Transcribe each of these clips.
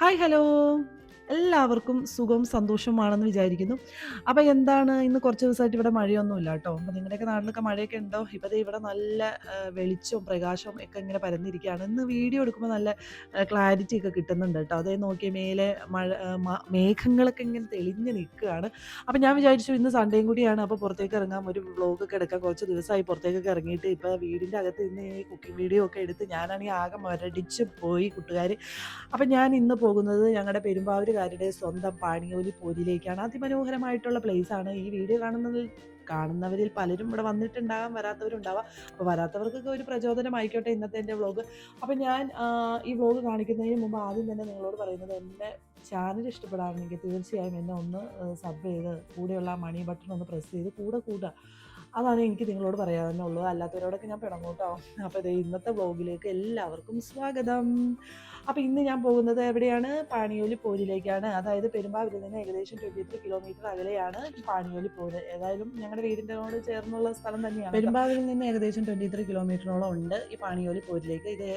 Hi hello എല്ലാവർക്കും സുഖവും സന്തോഷവുമാണെന്ന് വിചാരിക്കുന്നു. അപ്പോൾ എന്താണ് ഇന്ന് കുറച്ച് ദിവസമായിട്ട് ഇവിടെ മഴയൊന്നുമില്ല കേട്ടോ. അപ്പോൾ നിങ്ങളുടെയൊക്കെ നാട്ടിലൊക്കെ മഴയൊക്കെ ഉണ്ടോ? ഇപ്പോൾ ദേ ഇവിടെ നല്ല വെളിച്ചവും പ്രകാശവും ഒക്കെ ഇങ്ങനെ പരന്നിരിക്കുകയാണ്. ഇന്ന് വീഡിയോ എടുക്കുമ്പോൾ നല്ല ക്ലാരിറ്റി ഒക്കെ കിട്ടുന്നുണ്ട് കേട്ടോ. അതേ നോക്കിയ മേലെ മഴ മേഘങ്ങളൊക്കെ ഇങ്ങനെ തെളിഞ്ഞ് നിൽക്കുകയാണ്. അപ്പോൾ ഞാൻ വിചാരിച്ചു ഇന്ന് സൺഡേയും കൂടിയാണ്. അപ്പോൾ പുറത്തേക്ക് ഇറങ്ങാം. ഒരു വ്ളോഗൊക്കെ എടുക്കാം. കുറച്ച് ദിവസമായി പുറത്തേക്കൊക്കെ ഇറങ്ങിയിട്ട് ഇപ്പോൾ വീടിന്റെ അകത്ത് ഇന്ന് ഈ കുക്കിംഗ് വീഡിയോ ഒക്കെ എടുത്ത് ഞാനാണെങ്കിൽ ആകെ മരടിച്ച് പോയി കൂട്ടുകാർ അപ്പം ഞാൻ ഇന്ന് പോകുന്നത് ഞങ്ങളുടെ പെരുമ്പാവൂരുകാരുടെ സ്വന്തം പാണിയോലി പോരിലേക്കാണ് അതിമനോഹരമായിട്ടുള്ള പ്ലേസ് ആണ്. ഈ വീഡിയോ കാണുന്നതിൽ കാണുന്നവരിൽ പലരും ഇവിടെ വന്നിട്ടുണ്ടാകാം വരാത്തവരുണ്ടാവാം. അപ്പോൾ വരാത്തവർക്കൊക്കെ ഒരു പ്രചോദനമായിക്കോട്ടെ ഇന്നത്തെ എന്റെ വ്ളോഗ് അപ്പോൾ ഞാൻ ഈ വ്ളോഗ് കാണിക്കുന്നതിന് മുമ്പ് ആദ്യം തന്നെ നിങ്ങളോട് പറയുന്നത് എന്റെ ചാനൽ ഇഷ്ടപ്പെടാറുണ്ടെങ്കിൽ തീർച്ചയായും എന്നെ ഒന്ന് സബ് ചെയ്ത് കൂടെയുള്ള മണി ബട്ടൺ ഒന്ന് പ്രസ് ചെയ്ത് കൂടെ കൂട്ടുക. അതാണ് എനിക്ക് നിങ്ങളോട് പറയാനുള്ളൂ അല്ലാത്തവരോടൊക്കെ ഞാൻ പിണങ്ങൂട്ടോ അപ്പോൾ ഇത് ഇന്നത്തെ വ്ളോഗിലേക്ക് എല്ലാവർക്കും സ്വാഗതം. അപ്പോൾ ഇന്ന് ഞാൻ പോകുന്നത് എവിടെയാണ്? പാണിയോലി പോരിലേക്കാണ്. അതായത് പെരുമ്പാവൂരിൽ നിന്ന് ഏകദേശം ട്വന്റി ത്രീ കിലോമീറ്റർ അകലെയാണ് പാണിയോലി പോര്. ഏതായാലും ഞങ്ങളുടെ വീടിന്റെനോട് ചേർന്നുള്ള സ്ഥലം തന്നെയാണ് പെരുമ്പാവൂരിൽ നിന്ന് ഏകദേശം ട്വന്റി ത്രീ കിലോമീറ്ററോളം ഉണ്ട് ഈ പാണിയോലി പോരിലേക്ക്. ഇത്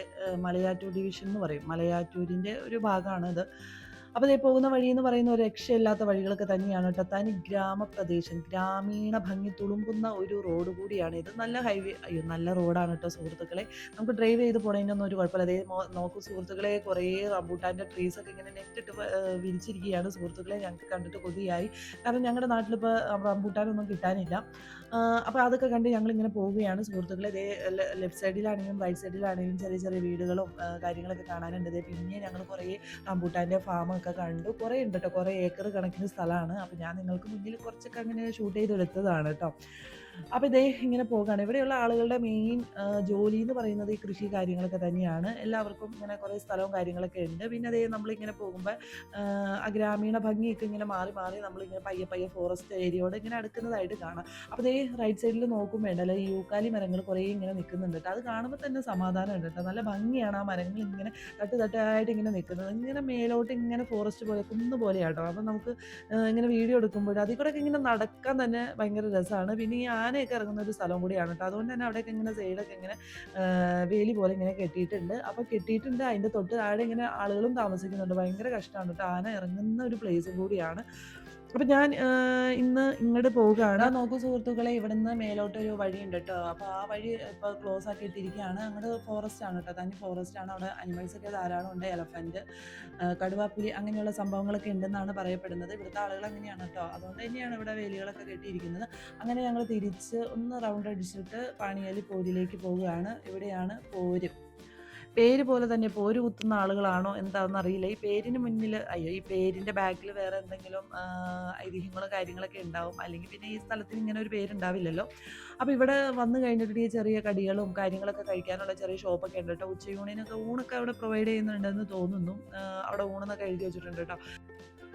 മലയാറ്റൂർ ഡിവിഷൻ എന്ന് പറയും. മലയാറ്റൂരിന്റെ ഒരു ഭാഗമാണ് ഇത് അപ്പോൾ ഇതേ പോകുന്ന വഴി എന്ന് പറയുന്ന ഒരു രക്ഷയില്ലാത്ത വഴികളൊക്കെ തന്നെയാണ് കേട്ടോ. തനി ഗ്രാമപ്രദേശം ഗ്രാമീണ ഭംഗി തുളുമ്പുന്ന ഒരു റോഡ് കൂടിയാണ് ഇത്. നല്ല ഹൈവേ അയ്യോ നല്ല റോഡാണ് കേട്ടോ സുഹൃത്തുക്കളെ. നമുക്ക് ഡ്രൈവ് ചെയ്ത് പോണതിനൊന്നും ഒരു കുഴപ്പമില്ല. അതേ നോക്കൂ സുഹൃത്തുക്കളെ കുറേ റംബൂട്ടാന്റെ ട്രീസ് ഒക്കെ ഇങ്ങനെ നെറ്റിട്ട് വിരിച്ചിരിക്കുകയാണ് സുഹൃത്തുക്കളെ. ഞങ്ങൾക്ക് കണ്ടിട്ട് കൊതിയായി. കാരണം ഞങ്ങളുടെ നാട്ടിലിപ്പോൾ റംബൂട്ടാനൊന്നും കിട്ടാനില്ല. അപ്പോൾ അതൊക്കെ കണ്ട് ഞങ്ങളിങ്ങനെ പോവുകയാണ് സുഹൃത്തുക്കളെ. ഇതേ ലെഫ്റ്റ് സൈഡിലാണെങ്കിലും റൈറ്റ് സൈഡിലാണെങ്കിലും ചെറിയ ചെറിയ വീടുകളും കാര്യങ്ങളൊക്കെ കാണാനുണ്ട്. പിന്നെ ഞങ്ങൾ കുറേ റംബൂട്ടാന്റെ ഫാമൊക്കെ കണ്ടു. കുറേ ഉണ്ട് കേട്ടോ കുറേ ഏക്കർ കണക്കിന് സ്ഥലമാണ്. അപ്പോൾ ഞാൻ നിങ്ങൾക്ക് മുന്നിൽ കുറച്ചൊക്കെ അങ്ങനെ ഷൂട്ട് ചെയ്തെടുത്തതാണ് കേട്ടോ അപ്പോൾ ഇതേ ഇങ്ങനെ പോകുകയാണ് ഇവിടെയുള്ള ആളുകളുടെ മെയിൻ ജോലി എന്ന് പറയുന്നത് ഈ കൃഷി കാര്യങ്ങളൊക്കെ തന്നെയാണ്. എല്ലാവർക്കും ഇങ്ങനെ കുറേ സ്ഥലവും കാര്യങ്ങളൊക്കെ ഉണ്ട്. പിന്നെ അതേ നമ്മളിങ്ങനെ പോകുമ്പോൾ ആ ഗ്രാമീണ ഭംഗിയൊക്കെ ഇങ്ങനെ മാറി മാറി നമ്മളിങ്ങനെ പയ്യെ പയ്യെ ഫോറസ്റ്റ് ഏരിയയോട് ഇങ്ങനെ അടുക്കുന്നതായിട്ട് കാണാം. അപ്പോൾ ഇതേ റൈറ്റ് സൈഡിൽ നോക്കും വേണ്ടല്ലോ ഈ യൂക്കാലി മരങ്ങൾ കുറേ ഇങ്ങനെ നിൽക്കുന്നുണ്ട് കേട്ടോ. അത് കാണുമ്പോൾ തന്നെ സമാധാനം ഉണ്ട് കേട്ടോ. നല്ല ഭംഗിയാണ് ആ മരങ്ങൾ ഇങ്ങനെ തട്ട് തട്ടായിട്ട് ഇങ്ങനെ നിൽക്കുന്നത്. ഇങ്ങനെ മേലോട്ട് ഇങ്ങനെ ഫോറസ്റ്റ് പോലെ കുന്ന് പോലെയാട്ടോ. അപ്പം നമുക്ക് ഇങ്ങനെ വീഡിയോ എടുക്കുമ്പോൾ അതിൽ കൂടെ ഇങ്ങനെ നടക്കാൻ തന്നെ ഭയങ്കര രസമാണ്. പിന്നെ ഈ ആനയൊക്കെ ഇറങ്ങുന്ന ഒരു സ്ഥലം കൂടിയാണ് കേട്ടോ അതുകൊണ്ട് തന്നെ അവിടെയൊക്കെ ഇങ്ങനെ സൈഡൊക്കെ ഇങ്ങനെ വേലി പോലെ ഇങ്ങനെ കെട്ടിയിട്ടുണ്ട്. അപ്പോൾ കെട്ടിയിട്ടുണ്ട് അതിന്റെ തൊട്ട് താഴെ ഇങ്ങനെ ആളുകളും താമസിക്കുന്നുണ്ട്. ഭയങ്കര കഷ്ടമാണ് കേട്ടോ ആന ഇറങ്ങുന്ന ഒരു പ്ലേസും കൂടിയാണ്. അപ്പം ഞാൻ ഇന്ന് ഇങ്ങോട്ട് പോവുകയാണ് നോക്കൂ സുഹൃത്തുക്കളെ ഇവിടെ നിന്ന് വഴി ഉണ്ട് കേട്ടോ അപ്പൊ ആ വഴി ഇപ്പൊ ക്ലോസ് ആക്കി ഇട്ടിരിക്കുകയാണ്. അങ്ങോട്ട് ഫോറസ്റ്റ് ആണ് കേട്ടോ തനി ഫോറസ്റ്റ് ആണ്. അവിടെ അനിമൽസ് ഒക്കെ ധാരാളം ഉണ്ട്. എലഫന്റ് കടുവാപ്പുലി അങ്ങനെയുള്ള സംഭവങ്ങളൊക്കെ ഉണ്ടെന്നാണ് പറയപ്പെടുന്നത്. ഇവിടുത്തെ ആളുകൾ അങ്ങനെയാണ് കേട്ടോ അതുകൊണ്ട് തന്നെയാണ് ഇവിടെ വേലികളൊക്കെ കെട്ടിയിരിക്കുന്നത്. അങ്ങനെ ഞങ്ങൾ തിരിച്ച് ഒന്ന് റൗണ്ട് അടിച്ചിട്ട് പാണിയാലി പോരിലേക്ക് പോവുകയാണ്. ഇവിടെയാണ് പോര്. പേര് പോലെ തന്നെ പോര് കുത്തുന്ന ആളുകളാണോ എന്താണെന്ന് അറിയില്ല. ഈ പേരിന് മുന്നിൽ അയ്യോ ഈ പേരിന്റെ ബാക്കിൽ വേറെ എന്തെങ്കിലും ഐതിഹ്യങ്ങളോ കാര്യങ്ങളൊക്കെ ഉണ്ടാവും. അല്ലെങ്കിൽ പിന്നെ ഈ സ്ഥലത്തിന് ഇങ്ങനെ ഒരു പേരുണ്ടാവില്ലല്ലോ. അപ്പോൾ ഇവിടെ വന്നു കഴിഞ്ഞിട്ട് ഈ ചെറിയ കടികളും കാര്യങ്ങളൊക്കെ കഴിക്കാനുള്ള ചെറിയ ഷോപ്പൊക്കെ ഉണ്ട് കേട്ടോ. ഉച്ചയൂണിനൊക്കെ ഊണൊക്കെ അവിടെ പ്രൊവൈഡ് ചെയ്യുന്നുണ്ടെന്ന് തോന്നുന്നു. അവിടെ ഊണെന്നൊക്കെ എഴുതി വെച്ചിട്ടുണ്ട് കേട്ടോ.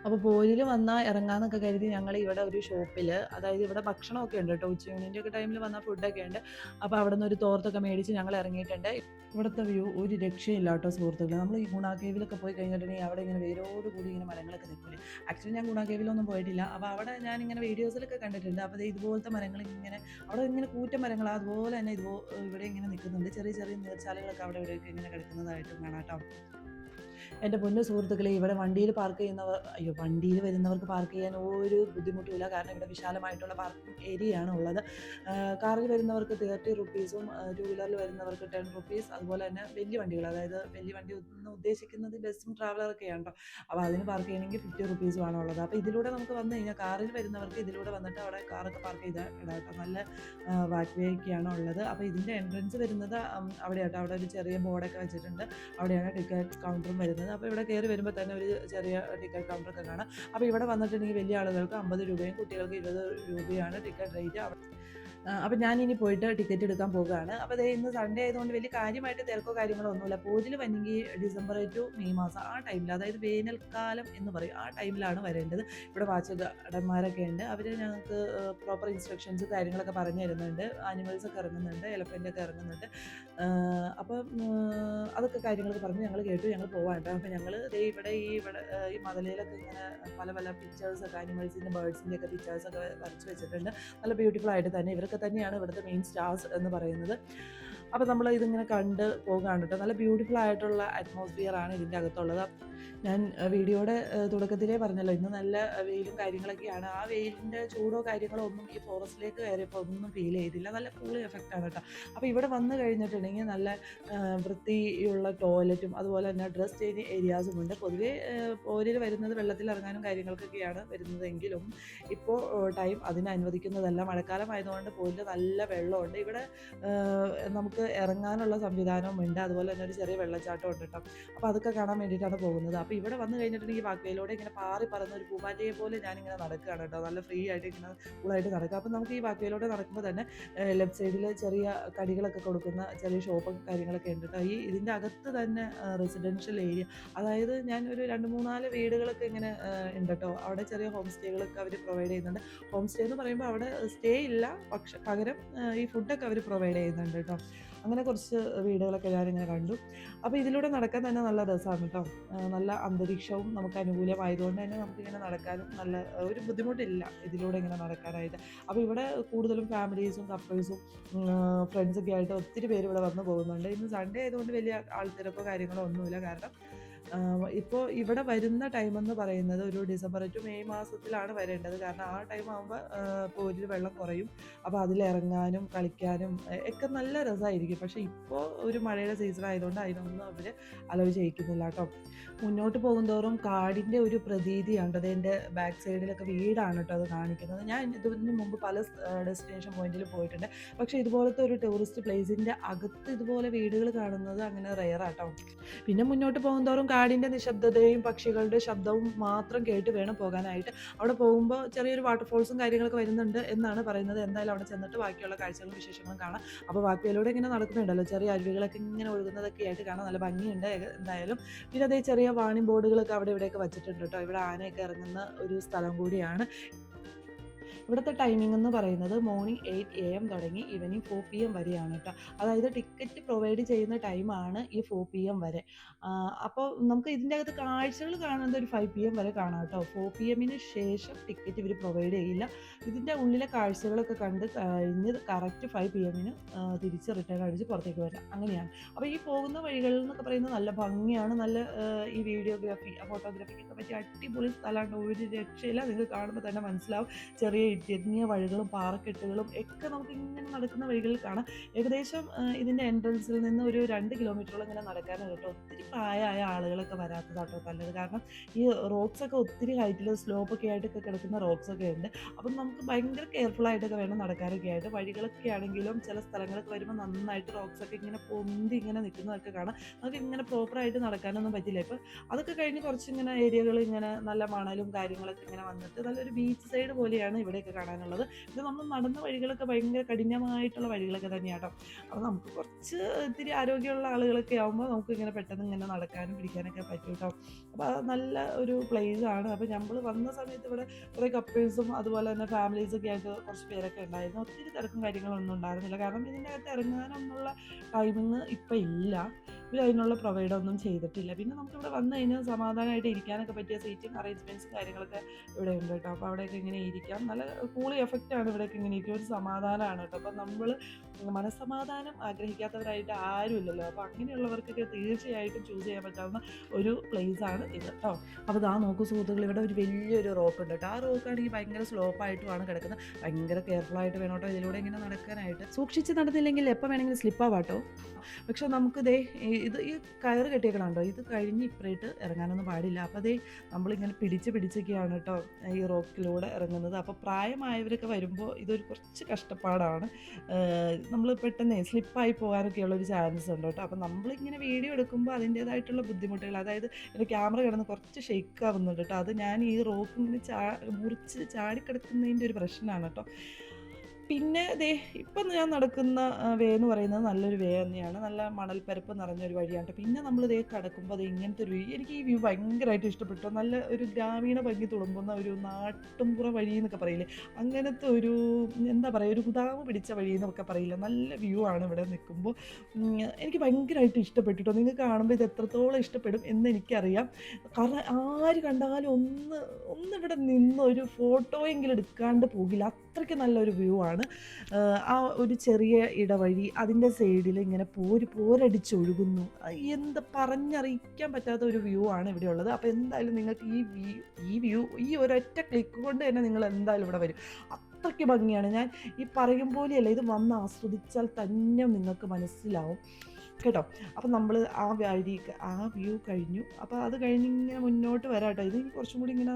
അപ്പോൾ പോരിൽ വന്നാൽ ഇറങ്ങാന്നൊക്കെ കരുതി ഞങ്ങൾ ഇവിടെ ഒരു ഷോപ്പിൽ അതായത് ഇവിടെ ഭക്ഷണമൊക്കെ ഉണ്ട് കേട്ടോ ഉച്ചയൂണിന്റെ ഒക്കെ ടൈമിൽ വന്നാൽ ഫുഡൊക്കെ ഉണ്ട്. അപ്പോൾ അവിടെ നിന്ന് ഒരു തോർത്തൊക്കെ മേടിച്ച് ഞങ്ങൾ ഇറങ്ങിയിട്ടുണ്ട്. ഇവിടുത്തെ വ്യൂ ഒരു രക്ഷയില്ല കേട്ടോ സുഹൃത്തുക്കളെ. നമ്മൾ ഈ ഗുണ കേവിലൊക്കെ പോയി കഴിഞ്ഞിട്ടുണ്ടെങ്കിൽ അവിടെ ഇങ്ങനെ വേരോട് കൂടി ഇങ്ങനെ മരങ്ങളൊക്കെ നിൽക്കില്ലേ ആക്ച്വലി ഞാൻ ഗുണ കേവിലൊന്നും പോയിട്ടില്ല. അപ്പോൾ അവിടെ ഞാൻ ഇങ്ങനെ വീഡിയോസിലൊക്കെ കണ്ടിട്ടുണ്ട്. അപ്പോൾ ഇതുപോലത്തെ മരങ്ങൾ ഇങ്ങനെ അവിടെ ഇങ്ങനെ കൂറ്റ മരങ്ങൾ അതുപോലെ തന്നെ ഇതുപോലെ ഇവിടെ ഇങ്ങനെ നിൽക്കുന്നുണ്ട്. ചെറിയ ചെറിയ നീർച്ചാലുകളൊക്കെ അവിടെ ഇവിടെയൊക്കെ ഇങ്ങനെ കിടക്കുന്നതായിട്ടും കാണാം കേട്ടോ. എന്റെ പൊന്നു സുഹൃത്തുക്കളെ ഇവിടെ വണ്ടിയിൽ പാർക്ക് ചെയ്യുന്നവർ അയ്യോ വണ്ടിയിൽ വരുന്നവർക്ക് പാർക്ക് ചെയ്യാൻ ഒരു ബുദ്ധിമുട്ടുമില്ല. കാരണം ഇവിടെ വിശാലമായിട്ടുള്ള പാർക്കിംഗ് ഏരിയ ആണ് ഉള്ളത്. കാറിൽ വരുന്നവർക്ക് തേർട്ടി റുപ്പീസും ടു വീലറിൽ വരുന്നവർക്ക് ടെൻ റുപ്പീസ് അതുപോലെ തന്നെ വലിയ വണ്ടികൾ അതായത് വലിയ വണ്ടി എന്ന് ഉദ്ദേശിക്കുന്നത് ബസ്സും ട്രാവലറൊക്കെയാണ് കേട്ടോ അപ്പോൾ അതിന് പാർക്ക് ചെയ്യണമെങ്കിൽ ഫിഫ്റ്റി റുപ്പീസുമാണ് ഉള്ളത്. അപ്പോൾ ഇതിലൂടെ നമുക്ക് വന്നു കഴിഞ്ഞാൽ കാറിൽ വരുന്നവർക്ക് ഇതിലൂടെ വന്നിട്ട് അവിടെ കാറൊക്കെ പാർക്ക് ചെയ്താൽ ഇടാം കേട്ടോ നല്ല വാക്ക് ഉള്ളത്. അപ്പോൾ ഇതിന്റെ എൻട്രൻസ് വരുന്നത് അവിടെയാട്ടോ. അവിടെ ഒരു ചെറിയ ബോർഡൊക്കെ വെച്ചിട്ടുണ്ട്. അവിടെയാണ് ടിക്കറ്റ് കൗണ്ടറും വരുന്നത്. അപ്പോൾ ഇവിടെ കയറി വരുമ്പോൾ തന്നെ ഒരു ചെറിയ ടിക്കറ്റ് കൗണ്ടറൊക്കെ കാണാം. അപ്പോൾ ഇവിടെ വന്നിട്ടുണ്ടെങ്കിൽ വലിയ ആളുകൾക്ക് അമ്പത് രൂപയും കുട്ടികൾക്ക് ഇരുപത് രൂപയാണ് ടിക്കറ്റ് റേറ്റ് അപ്പം ഞാനിനി പോയിട്ട് ടിക്കറ്റ് എടുക്കാൻ പോവുകയാണ്. അപ്പോൾ അതേ ഇന്ന് സൺഡേ ആയതുകൊണ്ട് വലിയ കാര്യമായിട്ട് തിരക്കോ കാര്യങ്ങളോ ഒന്നുമില്ല. പോരിൽ വന്നെങ്കിൽ ഡിസംബർ ടു മെയ് മാസം ആ ടൈമിൽ അതായത് വേനൽക്കാലം എന്ന് പറയും ആ ടൈമിലാണ് വരേണ്ടത്. ഇവിടെ വാച്ചകടന്മാരൊക്കെ ഉണ്ട്. അവർ ഞങ്ങൾക്ക് പ്രോപ്പർ ഇൻസ്ട്രക്ഷൻസ് കാര്യങ്ങളൊക്കെ പറഞ്ഞു തരുന്നുണ്ട്. ആനിമൽസ് ഒക്കെ ഇറങ്ങുന്നുണ്ട് എലഫന്റ് ഒക്കെ ഇറങ്ങുന്നുണ്ട്. അപ്പോൾ അപ്പം അതൊക്കെ കാര്യങ്ങളൊക്കെ പറഞ്ഞ് ഞങ്ങൾ കേട്ടു ഞങ്ങൾ പോവാൻ അപ്പോൾ അപ്പം ഞങ്ങൾ ദേ ഇവിടെ ഈ ഇവിടെ ഈ മതലയിലൊക്കെ ഇങ്ങനെ പല പല പിക്ചേഴ്സൊക്കെ ആനിമൽസിന്റെ ബേർഡ്സിന്റെ ഒക്കെ പിക്ചേഴ്സൊക്കെ വരച്ച് വെച്ചിട്ടുണ്ട്. നല്ല ബ്യൂട്ടിഫുൾ ആയിട്ട് തന്നെ ഇവരൊക്കെ തന്നെയാണ് ഇവിടുത്തെ മെയിൻ സ്റ്റാർസ് എന്ന് പറയുന്നത്. അപ്പോൾ നമ്മൾ ഇതിങ്ങനെ കണ്ട് പോകുകയാണ് കേട്ടോ നല്ല ബ്യൂട്ടിഫുൾ ആയിട്ടുള്ള അറ്റ്മോസ്ഫിയർ ആണ് ഇതിന്റെ അകത്തുള്ളത്. ഞാൻ വീഡിയോയുടെ തുടക്കത്തിലേ പറഞ്ഞല്ലോ ഇന്ന് നല്ല വെയിലും കാര്യങ്ങളൊക്കെയാണ്. ആ വെയിലിന്റെ ചൂടോ കാര്യങ്ങളോ ഒന്നും ഈ ഫോറസ്റ്റിലേക്ക് കയറിയപ്പോൾ ഒന്നും ഫീൽ ചെയ്തില്ല. നല്ല കൂളി എഫക്റ്റ് ആണ് കേട്ടോ അപ്പോൾ ഇവിടെ വന്ന് കഴിഞ്ഞിട്ടുണ്ടെങ്കിൽ നല്ല വൃത്തിയുള്ള ടോയ്ലറ്റും അതുപോലെ തന്നെ ഡ്രസ് ചെയ്ത ഏരിയാസും ഉണ്ട്. പൊതുവേ പോരിൽ വരുന്നത് വെള്ളത്തിൽ ഇറങ്ങാനും കാര്യങ്ങൾക്കൊക്കെയാണ് വരുന്നതെങ്കിലും ഇപ്പോൾ ടൈം അതിനെ അനുവദിക്കുന്നതല്ല മഴക്കാലം ആയതുകൊണ്ട് പോരിൽ നല്ല വെള്ളമുണ്ട്. ഇവിടെ ആഹ് നമുക്ക് ഇറങ്ങാനുള്ള സംവിധാനവും ഉണ്ട്. അതുപോലെ തന്നെ ഒരു ചെറിയ വെള്ളച്ചാട്ടം ഉണ്ട് കേട്ടോ. അപ്പോൾ അതൊക്കെ കാണാൻ വേണ്ടിയിട്ടാണ് പോകുന്നത്. അപ്പോൾ ഇവിടെ വന്നു കഴിഞ്ഞിട്ടുണ്ടെങ്കിൽ വാക്കയിലൂടെ ഇങ്ങനെ പാറി പറന്ന ഒരു പൂമാറ്റയെ പോലെ ഞാനിങ്ങനെ നടക്കുകയാണ് കേട്ടോ. നല്ല ഫ്രീ ആയിട്ട് ഇങ്ങനെ കൂളായിട്ട് നടക്കുക. അപ്പോൾ നമുക്ക് ഈ വാക്കയിലൂടെ നടക്കുമ്പോൾ തന്നെ ലെഫ്റ്റ് സൈഡിൽ ചെറിയ കടികളൊക്കെ കൊടുക്കുന്ന ചെറിയ ഷോപ്പും കാര്യങ്ങളൊക്കെ ഉണ്ട് കേട്ടോ. ഈ ഇതിന്റെ അകത്ത് തന്നെ റെസിഡൻഷ്യൽ ഏരിയ അതായത് ഞാൻ ഒരു രണ്ട് മൂന്നാൽ വീടുകളൊക്കെ ഇങ്ങനെ ഉണ്ട് കേട്ടോ. അവിടെ ചെറിയ ഹോം സ്റ്റേകളൊക്കെ അവർ പ്രൊവൈഡ് ചെയ്യുന്നുണ്ട്. ഹോം സ്റ്റേ എന്ന് പറയുമ്പോൾ അവിടെ സ്റ്റേ ഇല്ല. പക്ഷെ പകരം ഈ ഫുഡൊക്കെ അവർ പ്രൊവൈഡ് ചെയ്യുന്നുണ്ട് കേട്ടോ. അങ്ങനെ കുറച്ച് വീടുകളൊക്കെ ഞാനിങ്ങനെ കണ്ടു. അപ്പോൾ ഇതിലൂടെ നടക്കാൻ തന്നെ നല്ല രസമാണ് കേട്ടോ. നല്ല അന്തരീക്ഷവും നമുക്ക് അനുകൂലമായതുകൊണ്ട് തന്നെ നമുക്കിങ്ങനെ നടക്കാനും നല്ല ഒരു ബുദ്ധിമുട്ടില്ല ഇതിലൂടെ ഇങ്ങനെ നടക്കാനായിട്ട്. അപ്പോൾ ഇവിടെ കൂടുതലും ഫാമിലീസും കപ്പിൾസും ഫ്രണ്ട്സൊക്കെ ആയിട്ട് ഒത്തിരി പേര് ഇവിടെ വന്ന് പോകുന്നുണ്ട്. ഇന്ന് സൺഡേ ആയതുകൊണ്ട് വലിയ ആൾത്തിരക്കോ കാര്യങ്ങളോ ഒന്നുമില്ല. കാരണം ഇപ്പോൾ ഇവിടെ വരുന്ന ടൈം എന്ന് പറയുന്നത് ഒരു ഡിസംബർ ടു മെയ് മാസത്തിലാണ് വരേണ്ടത്. കാരണം ആ ടൈം ആകുമ്പോൾ പോരിൽ വെള്ളം കുറയും. അപ്പോൾ അതിലിറങ്ങാനും കളിക്കാനും ഒക്കെ നല്ല രസമായിരിക്കും പക്ഷേ ഇപ്പോൾ ഒരു മഴയുടെ സീസൺ ആയതുകൊണ്ട് അതിനൊന്നും അവർ അലവ് ചെയ്യിക്കുന്നില്ല കേട്ടോ മുന്നോട്ട് പോകുന്തോറും കാടിന്റെ ഒരു പ്രതീതിയാണ്. അതിന്റെ ബാക്ക് സൈഡിലൊക്കെ വീടാണ് കേട്ടോ അത് കാണിക്കുന്നത്. ഞാൻ ഇതിന് മുമ്പ് പല ഡെസ്റ്റിനേഷൻ പോയിന്റിൽ പോയിട്ടുണ്ട്. പക്ഷേ ഇതുപോലത്തെ ഒരു ടൂറിസ്റ്റ് പ്ലേസിന്റെ അകത്ത് ഇതുപോലെ വീടുകൾ കാണുന്നത് അങ്ങനെ റെയറാട്ടോ പിന്നെ മുന്നോട്ട് പോകുന്തോറും കാടിന്റെ നിശബ്ദതയും പക്ഷികളുടെ ശബ്ദവും മാത്രം കേട്ട് വേണം പോകാനായിട്ട്. അവിടെ പോകുമ്പോൾ ചെറിയൊരു വാട്ടർഫോൾസും കാര്യങ്ങളൊക്കെ വരുന്നുണ്ട് എന്നാണ് പറയുന്നത്. എന്തായാലും അവിടെ ചെന്നിട്ട് ബാക്കിയുള്ള കാഴ്ചകളും വിശേഷങ്ങളും കാണാം. അപ്പോൾ ബാക്കിയിലൂടെ ഇങ്ങനെ നടക്കുന്നുണ്ടല്ലോ. ചെറിയ അരുവികളൊക്കെ ഇങ്ങനെ ഒഴുകുന്നതൊക്കെ ആയിട്ട് കാണാൻ നല്ല ഭംഗിയുണ്ട് എന്തായാലും. പിന്നെ അതേ ചെറിയ വാണിംഗ് ബോർഡുകളൊക്കെ അവിടെ ഇവിടെയൊക്കെ വെച്ചിട്ടുണ്ട് കേട്ടോ. ഇവിടെ ആനയൊക്കെ ഇറങ്ങുന്ന ഒരു സ്ഥലം കൂടിയാണ്. ഇവിടുത്തെ ടൈമിംഗ് എന്ന് പറയുന്നത് മോർണിംഗ് എയ്റ്റ് എ എം തുടങ്ങി ഈവനിങ് ഫോർ പി എം വരെയാണ് കേട്ടോ. അതായത് ടിക്കറ്റ് പ്രൊവൈഡ് ചെയ്യുന്ന ടൈമാണ് ഈ ഫോർ പി എം വരെ. അപ്പോൾ നമുക്ക് ഇതിന്റെ അകത്ത് കാഴ്ചകൾ കാണുന്നത് ഒരു ഫൈവ് പി എം വരെ കാണാം കേട്ടോ. ഫോർ പി എമ്മിന് ശേഷം ടിക്കറ്റ് ഇവർ പ്രൊവൈഡ് ചെയ്യില്ല. ഇതിന്റെ ഉള്ളിലെ കാഴ്ചകളൊക്കെ കണ്ട് കഴിഞ്ഞ് കറക്റ്റ് ഫൈവ് പി എമ്മിന് തിരിച്ച് റിട്ടേൺ അടിച്ച് പുറത്തേക്ക് വരാം. അങ്ങനെയാണ്. അപ്പോൾ ഈ പോകുന്ന വഴികളിൽ എന്നൊക്കെ പറയുന്നത് നല്ല ഭംഗിയാണ്. നല്ല ഈ വീഡിയോഗ്രാഫി ഫോട്ടോഗ്രാഫിക്കൊക്കെ പറ്റിയ അടിപൊളി സ്ഥലമാണ്. ഒരു രക്ഷയില്ല. നിങ്ങൾ കാണുമ്പോൾ തന്നെ മനസ്സിലാവും. ചെറിയ ഇടുങ്ങിയ വഴികളും പാറക്കെട്ടുകളും ഒക്കെ നമുക്ക് ഇങ്ങനെ നടക്കുന്ന വഴികളിൽ കാണാം. ഏകദേശം ഇതിന്റെ എൻട്രൻസിൽ നിന്ന് ഒരു രണ്ട് കിലോമീറ്ററോളം ഇങ്ങനെ നടക്കാനാണ് കേട്ടോ. ഒത്തിരി പ്രായമായ ആളുകളൊക്കെ വരാത്തതാട്ടോ നല്ലത്. കാരണം ഈ റോക്സ് ഒക്കെ ഒത്തിരി ഹൈറ്റിൽ സ്ലോപ്പൊക്കെ ആയിട്ടൊക്കെ കിടക്കുന്ന റോക്സ് ഒക്കെ ഉണ്ട്. അപ്പം നമുക്ക് ഭയങ്കര കെയർഫുൾ ആയിട്ടൊക്കെ വേണം നടക്കാനൊക്കെ ആയിട്ട്. വഴികളൊക്കെ ആണെങ്കിലും ചില സ്ഥലങ്ങളൊക്കെ വരുമ്പോൾ നന്നായിട്ട് റോക്സ് ഒക്കെ ഇങ്ങനെ പൊന്തി ഇങ്ങനെ നിൽക്കുന്നതൊക്കെ കാണാം. നമുക്ക് ഇങ്ങനെ പ്രോപ്പറായിട്ട് നടക്കാനൊന്നും പറ്റില്ല. ഇപ്പം അതൊക്കെ കഴിഞ്ഞ് കുറച്ച് ഇങ്ങനെ ഏരിയകൾ ഇങ്ങനെ നല്ല മണലും കാര്യങ്ങളൊക്കെ ഇങ്ങനെ വന്നിട്ട് നല്ലൊരു ബീച്ച് സൈഡ് പോലെയാണ് ഇവിടെയൊക്കെ കാണാനുള്ളത്. ഇത് നമ്മൾ നടന്ന വഴികളൊക്കെ ഭയങ്കര കഠിനമായിട്ടുള്ള വഴികളൊക്കെ തന്നെയാട്ടോ. അപ്പോൾ നമുക്ക് കുറച്ച് ഇത്തിരി ആരോഗ്യമുള്ള ആളുകളൊക്കെ ആകുമ്പോൾ നമുക്ക് ഇങ്ങനെ പെട്ടെന്ന് ഇങ്ങനെ നടക്കാനും പിടിക്കാനൊക്കെ പറ്റും കേട്ടോ അപ്പോൾ അത് നല്ല ഒരു പ്ലേസ് ആണ്. അപ്പോൾ നമ്മൾ വന്ന സമയത്ത് ഇവിടെ കുറേ കപ്പിൾസും അതുപോലെ തന്നെ ഫാമിലീസൊക്കെ ആയിട്ട് കുറച്ച് പേരൊക്കെ ഉണ്ടായിരുന്നു. ഒത്തിരി തിരക്കും കാര്യങ്ങളൊന്നും ഉണ്ടായിരുന്നില്ല. കാരണം ഇതിന്റെ അകത്ത് ഇറങ്ങാനൊന്നുള്ള ടൈമിങ് ഇപ്പം ഇല്ല. ഇവർ അതിനുള്ള പ്രൊവൈഡ് ഒന്നും ചെയ്തിട്ടില്ല. പിന്നെ നമുക്ക് ഇവിടെ വന്നു കഴിഞ്ഞാൽ സമാധാനമായിട്ട് ഇരിക്കാനൊക്കെ പറ്റിയ സീറ്റിംഗ് അറേഞ്ച്മെന്റ്സ് കാര്യങ്ങളൊക്കെ ഇവിടെ ഉണ്ട് കേട്ടോ. അപ്പോൾ അവിടെയൊക്കെ ഇങ്ങനെ ഇരിക്കാം. നല്ല കൂളി എഫക്റ്റ് ആണ് ഇവിടെയൊക്കെ ഇങ്ങനെ ഇരിക്കും ഒരു സമാധാനമാണ് കേട്ടോ. അപ്പോൾ നമ്മൾ മനസ്സമാധാനം ആഗ്രഹിക്കാത്തവരായിട്ട് ആരുമില്ലല്ലോ. അപ്പോൾ അങ്ങനെയുള്ളവർക്കൊക്കെ തീർച്ചയായിട്ടും ചൂസ് ചെയ്യാൻ പറ്റാവുന്ന ഒരു പ്ലേസ് ആണ് ഇത് കേട്ടോ അപ്പോൾ ഇതാ നോക്കൂ സുഹൃത്തുക്കൾ ഇവിടെ ഒരു വലിയൊരു റോക്ക് ഉണ്ട് കേട്ടോ ആ റോക്ക് ആണെങ്കിൽ ഭയങ്കര സ്ലോപ്പായിട്ടുമാണ് കിടക്കുന്നത്. ഭയങ്കര കെയർഫുൾ ആയിട്ട് വേണം കേട്ടോ ഇതിലൂടെ ഇങ്ങനെ നടക്കാനായിട്ട്. സൂക്ഷിച്ച് നടന്നില്ലെങ്കിൽ എപ്പോൾ വേണമെങ്കിലും സ്ലിപ്പാവാട്ടോ പക്ഷെ നമുക്ക് ദേ ഇത് ഈ കയറ് കെട്ടിയേക്കണുണ്ടോ ഇത് കഴിഞ്ഞ് ഇപ്പറേട്ട് ഇറങ്ങാനൊന്നും പാടില്ല. അപ്പോൾ അതേ നമ്മളിങ്ങനെ പിടിച്ച് പിടിച്ചൊക്കെയാണ് കേട്ടോ ഈ റോക്കിലൂടെ ഇറങ്ങുന്നത്. അപ്പോൾ പ്രായമായവരൊക്കെ വരുമ്പോൾ ഇതൊരു കുറച്ച് കഷ്ടപ്പാടാണ്. നമ്മൾ പെട്ടെന്ന് സ്ലിപ്പായി പോകാനൊക്കെയുള്ള ഒരു ചാൻസ് ഉണ്ട് കേട്ടോ. അപ്പോൾ നമ്മളിങ്ങനെ വീഡിയോ എടുക്കുമ്പോൾ അതിന്റേതായിട്ടുള്ള ബുദ്ധിമുട്ടുകൾ അതായത് എന്റെ ക്യാമറ കിടന്ന് കുറച്ച് ഷെയ്ക്ക് ആവുന്നുണ്ട് കേട്ടോ. അത് ഞാൻ ഈ റോപ്പ് ഇങ്ങനെ ചാ മുറിച്ച് ചാടിക്കിടക്കുന്നതിന്റെ ഒരു പ്രശ്നമാണ് കേട്ടോ. പിന്നെ ദേ ഇപ്പം ഞാൻ നടക്കുന്ന വേ എന്ന് പറയുന്നത് നല്ലൊരു വേ തന്നെയാണ്. നല്ല മണൽപ്പരപ്പ് നിറഞ്ഞൊരു വഴിയാണ്. പിന്നെ നമ്മൾ ദേ കടക്കുമ്പോൾ അത് ഇങ്ങനത്തെ ഒരു എനിക്ക് ഈ വ്യൂ ഭയങ്കരമായിട്ട് ഇഷ്ടപ്പെട്ടു. നല്ല ഒരു ഗ്രാമീണ ഭംഗി തുളുമ്പുന്ന ഒരു നാട്ടുംപുറ വഴി എന്നൊക്കെ പറയില്ലേ? അങ്ങനത്തെ ഒരു എന്താ പറയുക ഒരു കുതാമ പിടിച്ച വഴി എന്നൊക്കെ പറയില്ല? നല്ല വ്യൂ ആണ് ഇവിടെ നിൽക്കുമ്പോൾ എനിക്ക് ഭയങ്കരമായിട്ട് ഇഷ്ടപ്പെട്ടിട്ടോ. നിങ്ങൾക്ക് കാണുമ്പോൾ ഇത് എത്രത്തോളം ഇഷ്ടപ്പെടും എന്ന് എനിക്കറിയാം. കാരണം ആര് കണ്ടാലും ഒന്ന് ഒന്നിവിടെ നിന്ന് ഒരു ഫോട്ടോയെങ്കിലും എടുക്കാണ്ട് പോകില്ല. അത്രയ്ക്ക് നല്ലൊരു വ്യൂ ആണ്. ആണ്. ആ ഒരു ചെറിയ ഇടവഴി അതിന്റെ സൈഡിൽ ഇങ്ങനെ പോര് പോരടിച്ചൊഴുകുന്നു. എന്ത് പറഞ്ഞറിയിക്കാൻ പറ്റാത്ത ഒരു വ്യൂ ആണ് ഇവിടെ ഉള്ളത്. അപ്പോൾ എന്തായാലും നിങ്ങൾക്ക് ഈ വ്യൂ ഈ വ്യൂ ഈ ഒരൊറ്റ ക്ലിക്ക് കൊണ്ട് തന്നെ നിങ്ങൾ എന്തായാലും ഇവിടെ വരും. അത്രയ്ക്ക് ഭംഗിയാണ്. ഞാൻ ഈ പറയും പോലെയല്ല ഇത് വന്ന് ആസ്വദിച്ചാൽ തന്നെ നിങ്ങൾക്ക് മനസ്സിലാവും. കേട്ടോ? അപ്പം നമ്മൾ ആ വഴി ആ വ്യൂ കഴിഞ്ഞു. അപ്പോൾ അത് കഴിഞ്ഞ് ഇങ്ങനെ മുന്നോട്ട് വരാം കേട്ടോ. ഇത് കുറച്ചും കൂടി ഇങ്ങനെ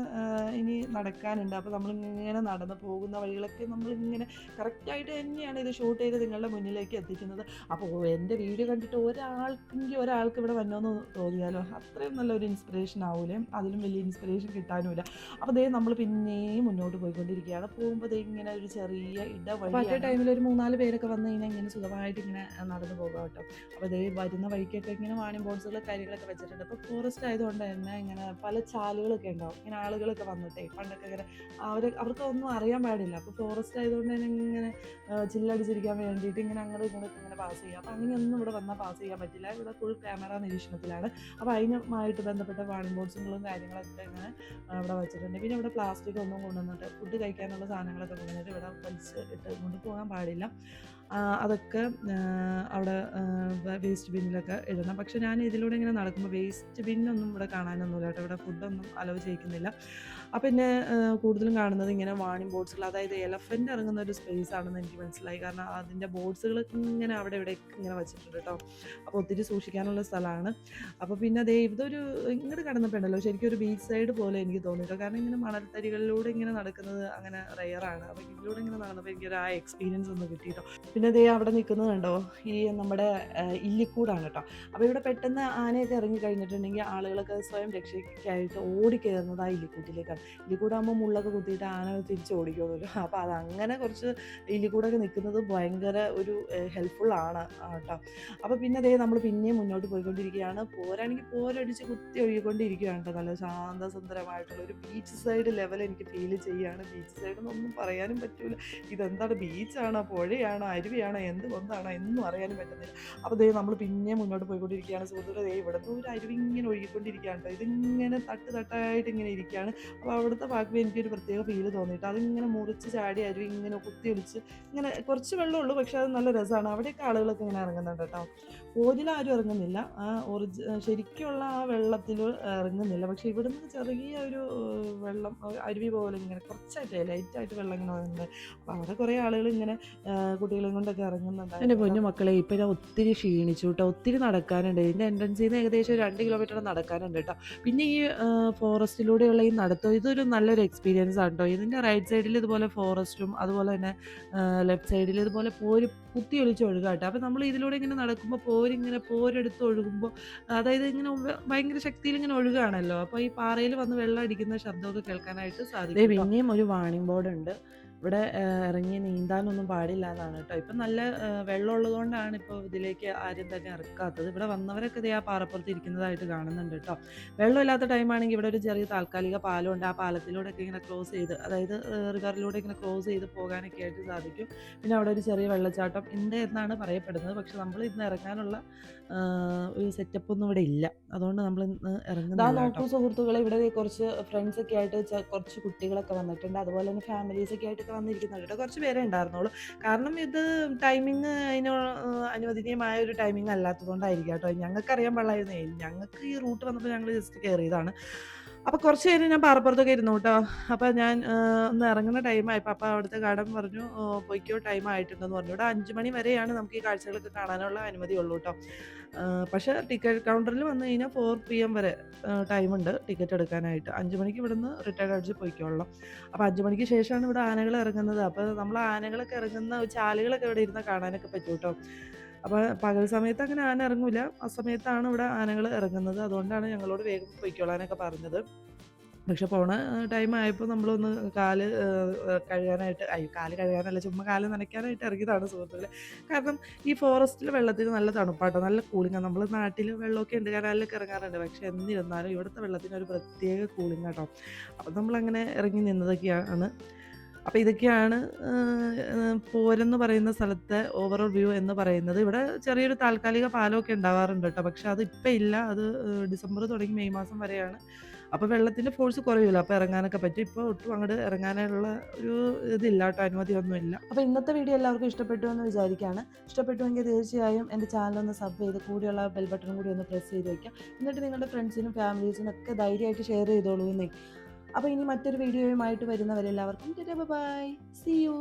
ഇനി നടക്കാനുണ്ട്. അപ്പോൾ നമ്മളിങ്ങനെ നടന്ന് പോകുന്ന വഴികളൊക്കെ നമ്മളിങ്ങനെ കറക്റ്റായിട്ട് തന്നെയാണ് ഇത് ഷൂട്ട് ചെയ്ത് നിങ്ങളുടെ മുന്നിലേക്ക് എത്തിക്കുന്നത്. അപ്പോൾ എന്റെ വീഡിയോ കണ്ടിട്ട് ഒരാൾക്കെങ്കിൽ ഒരാൾക്ക് ഇവിടെ വന്നോന്ന് തോന്നിയാലോ? അത്രയും നല്ലൊരു ഇൻസ്പിറേഷൻ ആവൂലേ? അതിലും വലിയ ഇൻസ്പിറേഷൻ കിട്ടാനുമില്ല. അപ്പോൾ ദേ നമ്മൾ പിന്നെയും മുന്നോട്ട് പോയിക്കൊണ്ടിരിക്കുകയാണ്. പോകുമ്പോൾ ഇങ്ങനെ ഒരു ചെറിയ ഇടവഴി ടൈമിൽ ഒരു മൂന്നാൽ പേരൊക്കെ വന്നു കഴിഞ്ഞാൽ ഇങ്ങനെ സുഖമായിട്ട് ഇങ്ങനെ നടന്നു പോകാം കേട്ടോ. അപ്പോൾ ദേ വരുന്ന വഴിക്കൊക്കെ ഇങ്ങനെ വാണിംഗ് ബോർഡ്സുകൾ കാര്യങ്ങളൊക്കെ വെച്ചിട്ടുണ്ട്. അപ്പോൾ ഫോറസ്റ്റ് ആയതുകൊണ്ട് തന്നെ ഇങ്ങനെ പല ചാലുകളൊക്കെ ഉണ്ടാവും. ഇങ്ങനെ ആളുകളൊക്കെ വന്നിട്ടേ പണ്ടൊക്കെ ഇങ്ങനെ അവർ അവർക്ക് ഒന്നും അറിയാൻ പാടില്ല. അപ്പോൾ ഫോറസ്റ്റ് ആയതുകൊണ്ട് തന്നെ ഇങ്ങനെ ചില്ലടിച്ചിരിക്കാൻ വേണ്ടിയിട്ട് ഇങ്ങനെ അങ്ങോട്ട് ഇങ്ങോട്ട് ഇങ്ങനെ പാസ് ചെയ്യാം. അപ്പോൾ അങ്ങനെയൊന്നും ഇവിടെ വന്നാൽ പാസ് ചെയ്യാൻ പറ്റില്ല. ഇവിടെ ഫുൾ ക്യാമറ നിരീക്ഷണത്തിലാണ്. അപ്പോൾ അതിനുമായിട്ട് ബന്ധപ്പെട്ട വാണിംഗ് ബോർഡ്സുകളും കാര്യങ്ങളൊക്കെ ഇങ്ങനെ ഇവിടെ വെച്ചിട്ടുണ്ട്. പിന്നെ ഇവിടെ പ്ലാസ്റ്റിക് ഒന്നും കൊണ്ടുവന്നിട്ട് ഫുഡ് കഴിക്കാനുള്ള സാധനങ്ങളൊക്കെ കൊണ്ടുവന്നിട്ട് ഇവിടെ വലിച്ച് ഇട്ട് കൊണ്ടുപോകാൻ പാടില്ല. അതൊക്കെ അവിടെ വേസ്റ്റ് ബിന്നിലൊക്കെ ഇടണം. പക്ഷെ ഞാൻ ഇതിലൂടെ ഇങ്ങനെ നടക്കുമ്പോൾ വേസ്റ്റ് ബിന്നൊന്നും ഇവിടെ കാണാനൊന്നുമില്ല കേട്ടോ. ഇവിടെ ഫുഡൊന്നും അലവ് ചെയ്യിക്കുന്നില്ല. അപ്പം പിന്നെ കൂടുതലും കാണുന്നത് ഇങ്ങനെ വാണിംഗ് ബോർഡ്സുകൾ അതായത് എലഫന്റ് ഇറങ്ങുന്ന ഒരു സ്പേസ് ആണെന്ന് എനിക്ക് മനസ്സിലായി. കാരണം അതിന്റെ ബോർഡ്സുകൾ ഇങ്ങനെ അവിടെ ഇവിടെ ഇങ്ങനെ വെച്ചിട്ടുണ്ട് കേട്ടോ. അപ്പോൾ ഒത്തിരി സൂക്ഷിക്കാനുള്ള സ്ഥലമാണ്. അപ്പോൾ പിന്നെ അതേ ഇതൊരു ഇങ്ങോട്ട് കടന്നപ്പോണ്ടല്ലോ ശരിക്കും ഒരു ബീച്ച് സൈഡ് പോലെ എനിക്ക് തോന്നിയിട്ടോ കാരണം ഇങ്ങനെ മണൽത്തരികളിലൂടെ ഇങ്ങനെ നടക്കുന്നത് അങ്ങനെ റെയറാണ് അപ്പോൾ ഇതിലൂടെ ഇങ്ങനെ നടന്നപ്പോൾ എനിക്കൊരു ആ എക്സ്പീരിയൻസ് ഒന്ന് കിട്ടി കേട്ടോ. പിന്നെ ദേ അവിടെ നിൽക്കുന്നത് കണ്ടോ? ഈ നമ്മുടെ ഇല്ലിക്കൂടാണ് കേട്ടോ. അപ്പോൾ ഇവിടെ പെട്ടെന്ന് ആനയൊക്കെ ഇറങ്ങി കഴിഞ്ഞിട്ടുണ്ടെങ്കിൽ ആളുകളൊക്കെ സ്വയം രക്ഷയ്ക്കായിട്ട് ഓടിക്കയറുന്നത് ആ ഇല്ലിക്കൂട്ടിലേക്കാണ്. ഇല്ലിക്കൂടാകുമ്പോൾ മുള്ളൊക്കെ കുത്തിയിട്ട് ആന തിരിച്ച് ഓടിക്കുമല്ലോ അപ്പോൾ അത് അങ്ങനെ കുറച്ച് ഇല്ലിക്കൂടൊക്കെ നിൽക്കുന്നത് ഭയങ്കര ഒരു ഹെൽപ്ഫുൾ ആണ് കേട്ടോ. അപ്പോൾ പിന്നെ ദേ നമ്മൾ പിന്നെയും മുന്നോട്ട് പോയിക്കൊണ്ടിരിക്കുകയാണ്. പോരാണെങ്കിൽ പോരടിച്ച് കുത്തി ഒഴുകിക്കൊണ്ടിരിക്കുകയാണ് കേട്ടോ. നല്ല ശാന്തസുന്ദരമായിട്ടുള്ള ഒരു ബീച്ച് സൈഡ് ലെവൽ എനിക്ക് ഫീൽ ചെയ്യുകയാണ്. ബീച്ച് സൈഡ് എന്നൊന്നും പറയാനും പറ്റൂല. ഇതെന്താണ്? ബീച്ചാണോ പുഴയാണോ? അരുവിയാണോ എന്ത് കൊണ്ടാണോ എന്നും അറിയാനും പറ്റുന്നില്ല. അപ്പോൾ ദൈവം നമ്മൾ പിന്നെ മുന്നോട്ട് പോയിക്കൊണ്ടിരിക്കുകയാണ്. സുഹൃത്തുക്കളെ ദൈവം ഇവിടെ നിന്ന് ഒരു അരുവി ഇങ്ങനെ ഒഴുകിക്കൊണ്ടിരിക്കുകയാണ് കേട്ടോ. ഇതിങ്ങനെ തട്ട് തട്ടായിട്ട് ഇങ്ങനെ ഇരിക്കുകയാണ്. അപ്പോൾ അവിടുത്തെ ഭാഗത്ത് എനിക്കൊരു പ്രത്യേക ഫീൽ തോന്നിയിട്ട്. അതിങ്ങനെ മുറിച്ച് ചാടി അരുവി ഇങ്ങനെ കുത്തി ഒലിച്ച് ഇങ്ങനെ കുറച്ച് വെള്ളമുള്ളൂ പക്ഷേ അത് നല്ല രസമാണ്. അവിടെയൊക്കെ ആളുകളൊക്കെ ഇങ്ങനെ ഇറങ്ങുന്നുണ്ട് കേട്ടോ. പോതിൽ ആരും ഇറങ്ങുന്നില്ല. ആ ഒറിജി ശരിക്കുള്ള ആ വെള്ളത്തിൽ ഇറങ്ങുന്നില്ല. പക്ഷെ ഇവിടുന്ന് ചെറിയ ഒരു വെള്ളം അരുവി പോലെ ഇങ്ങനെ കുറച്ചായിട്ട് ലൈറ്റായിട്ട് വെള്ളം ഇങ്ങനെ വരുന്നുണ്ട് അപ്പോൾ അവിടെ കുറേ ആളുകൾ ഇങ്ങനെ കുട്ടികളെയും കൊണ്ടൊക്കെ ഇറങ്ങുന്നുണ്ട് എന്റെ പൊന്നു മക്കളെ ഇപ്പം ഞാൻ ഒത്തിരി ക്ഷീണിച്ചു കേട്ടോ. ഒത്തിരി നടക്കാനുണ്ട്. ഇതിന്റെ എൻട്രൻസിൽ നിന്ന് ഏകദേശം രണ്ട് കിലോമീറ്റർ നടക്കാനുണ്ട് കേട്ടോ. പിന്നെ ഈ ഫോറസ്റ്റിലൂടെയുള്ള ഈ നടത്തം ഇതൊരു നല്ലൊരു എക്സ്പീരിയൻസ് ആണ് കേട്ടോ. ഇതിന്റെ റൈറ്റ് സൈഡിൽ ഇതുപോലെ ഫോറസ്റ്റും അതുപോലെ തന്നെ ലെഫ്റ്റ് സൈഡിൽ ഇതുപോലെ പോര് കുത്തി ഒലിച്ച് ഒഴുകുക കേട്ടോ. അപ്പോൾ നമ്മൾ ഇതിലൂടെ ഇങ്ങനെ നടക്കുമ്പോൾ പോരിങ്ങനെ പോരെടുത്ത് ഒഴുകുമ്പോൾ അതായത് ഇങ്ങനെ ഭയങ്കര ശക്തിയിൽ ഇങ്ങനെ ഒഴുകുകയാണല്ലോ അപ്പോൾ ഈ പാറയിൽ വന്ന് വെള്ളം അടിക്കുന്ന ശബ്ദമൊക്കെ കേൾക്കാനായിട്ട് സാധിക്കും. പിന്നെയും ഒരു വാണിംഗ് ബോർഡ് ഉണ്ട് ഇവിടെ ഇറങ്ങി നീന്താനൊന്നും പാടില്ല എന്നാണ് കേട്ടോ. ഇപ്പം നല്ല വെള്ളം ഉള്ളതുകൊണ്ടാണ് ഇപ്പോൾ ഇതിലേക്ക് ആരും തന്നെ ഇറക്കാത്തത്. ഇവിടെ വന്നവരൊക്കെ ഇതേ ആ പാറപ്പുറത്ത് ഇരിക്കുന്നതായിട്ട് കാണുന്നുണ്ട് കേട്ടോ. വെള്ളമില്ലാത്ത ടൈമാണെങ്കിൽ ഇവിടെ ഒരു ചെറിയ താൽക്കാലിക പാലമുണ്ട്. ആ പാലത്തിലൂടെ ഒക്കെ ഇങ്ങനെ ക്ലോസ് ചെയ്ത് അതായത് റിവറിലൂടെ ഇങ്ങനെ ക്ലോസ് ചെയ്ത് പോകാനൊക്കെ ആയിട്ട് സാധിക്കും. പിന്നെ അവിടെ ഒരു ചെറിയ വെള്ളച്ചാട്ടം ഉണ്ട് എന്നാണ് പറയപ്പെടുന്നത്. പക്ഷെ നമ്മൾ ഇന്ന് ഇറങ്ങാനുള്ള ഒരു സെറ്റപ്പ് ഒന്നും ഇവിടെ ഇല്ല. അതുകൊണ്ട് നമ്മൾ ഇന്ന് ഇറങ്ങുന്നില്ല നോക്കൂ സുഹൃത്തുക്കളെ ഇവിടെ കുറച്ച് ഫ്രണ്ട്സ് ഒക്കെ ആയിട്ട് കുറച്ച് കുട്ടികളൊക്കെ വന്നിട്ടുണ്ട്. അതുപോലെ തന്നെ ഫാമിലീസ് ഒക്കെ ആയിട്ടൊക്കെ വന്നിരിക്കുന്നുണ്ട്. കേട്ടോ കുറച്ച് പേരെ ഉണ്ടായിരുന്നുള്ളൂ. കാരണം ഇത് ടൈമിങ് അതിന് അനുവദനീയമായ ഒരു ടൈമിംഗ് അല്ലാത്തതുകൊണ്ടായിരിക്കും കേട്ടോ. ഞങ്ങൾക്ക് അറിയാൻ പാടില്ലായിരുന്നേ. ഞങ്ങൾക്ക് ഈ റൂട്ട് വന്നപ്പോൾ ഞങ്ങൾ ജസ്റ്റ് കയറിയതാണ് അപ്പോൾ കുറച്ച് നേരം ഞാൻ പാറപ്പുറത്തൊക്കെ ഇരുന്നു കേട്ടോ. അപ്പോൾ ഞാൻ ഒന്ന് ഇറങ്ങുന്ന ടൈമായപ്പോൾ അപ്പോൾ അവിടുത്തെ ഗാർഡൻ പറഞ്ഞു പോയിക്കോ ടൈം ആയിട്ടുണ്ടെന്ന് പറഞ്ഞു. ഇവിടെ അഞ്ച് മണി വരെയാണ് നമുക്ക് ഈ കാഴ്ചകളൊക്കെ കാണാനുള്ള അനുമതി ഉള്ളൂ കേട്ടോ. പക്ഷെ പക്ഷേ ടിക്കറ്റ് കൗണ്ടറിൽ വന്നു കഴിഞ്ഞാൽ ഫോർ പി എം വരെ ടൈമുണ്ട് ടിക്കറ്റ് എടുക്കാനായിട്ട്. അഞ്ച് മണിക്ക് ഇവിടുന്ന് റിട്ടയർഡ് അടിച്ച് പൊയ്ക്കോളാം അപ്പോൾ അഞ്ച് മണിക്ക് ശേഷമാണ് ഇവിടെ ആനകൾ ഇറങ്ങുന്നത്. അപ്പോൾ നമ്മൾ ആനകളൊക്കെ ഇറങ്ങുന്ന ചാലുകളൊക്കെ ഇവിടെ ഇരുന്ന് കാണാനൊക്കെ പറ്റും കേട്ടോ. അപ്പോൾ പകൽ സമയത്ത് അങ്ങനെ ആന ഇറങ്ങൂല. ആ സമയത്താണ് ഇവിടെ ആനകൾ ഇറങ്ങുന്നത്. അതുകൊണ്ടാണ് ഞങ്ങളോട് വേഗം പൊയ്ക്കോളാനൊക്കെ പറഞ്ഞത്. പക്ഷെ പോണ ടൈം ആയപ്പോൾ നമ്മളൊന്ന് കാൽ കഴുകാനായിട്ട് അയ്യോ കാൽ കഴുകാനല്ല ചുമ്മാ കാൽ നനയ്ക്കാനായിട്ട് ഇറങ്ങിയതാണ് സുഹൃത്തുക്കളെ. കാരണം ഈ ഫോറസ്റ്റിൽ വെള്ളത്തിന് നല്ല തണുപ്പാട്ടോ നല്ല കൂളിങ്ങാണ് നമ്മൾ നാട്ടിൽ വെള്ളമൊക്കെ ഉണ്ട് കനാലിലൊക്കെ ഇറങ്ങാറുണ്ട്. പക്ഷെ എന്നിരുന്നാലും ഇവിടുത്തെ വെള്ളത്തിന് ഒരു പ്രത്യേക കൂളിംഗ് കേട്ടോ അപ്പം നമ്മളങ്ങനെ ഇറങ്ങി നിന്നതൊക്കെയാണ് അപ്പോൾ ഇതൊക്കെയാണ് പോരെന്ന് പറയുന്ന സ്ഥലത്തെ ഓവറോൾ വ്യൂ എന്ന് പറയുന്നത്. ഇവിടെ ചെറിയൊരു താൽക്കാലിക പാലമൊക്കെ ഉണ്ടാവാറുണ്ട് കേട്ടോ. പക്ഷെ അത് ഇപ്പം ഇല്ല. അത് ഡിസംബർ തുടങ്ങി മെയ് മാസം വരെയാണ്. അപ്പോൾ വെള്ളത്തിന്റെ ഫോഴ്സ് കുറയില്ല അപ്പോൾ ഇറങ്ങാനൊക്കെ പറ്റും. ഇപ്പോൾ ഒട്ടും അങ്ങോട്ട് ഇറങ്ങാനുള്ള ഒരു ഇതില്ല കേട്ടോ. അനുമതിയൊന്നുമില്ല അപ്പോൾ ഇന്നത്തെ വീഡിയോ എല്ലാവർക്കും ഇഷ്ടപ്പെട്ടു എന്ന് വിചാരിക്കുകയാണ്. ഇഷ്ടപ്പെട്ടുവെങ്കിൽ തീർച്ചയായും എന്റെ ചാനൽ ഒന്ന് സബ് ചെയ്ത് കൂടിയുള്ള ബെൽ ബട്ടൺ കൂടി ഒന്ന് പ്രസ് ചെയ്ത് വയ്ക്കുക എന്നിട്ട് നിങ്ങളുടെ ഫ്രണ്ട്സിനും ഫാമിലീസിനും ഒക്കെ ധൈര്യമായിട്ട് ഷെയർ ചെയ്തോളൂ എന്നേ. അപ്പോൾ ഇനി മറ്റൊരു വീഡിയോയുമായിട്ട് വരുന്നവരെല്ലാവർക്കും ബൈ സി യു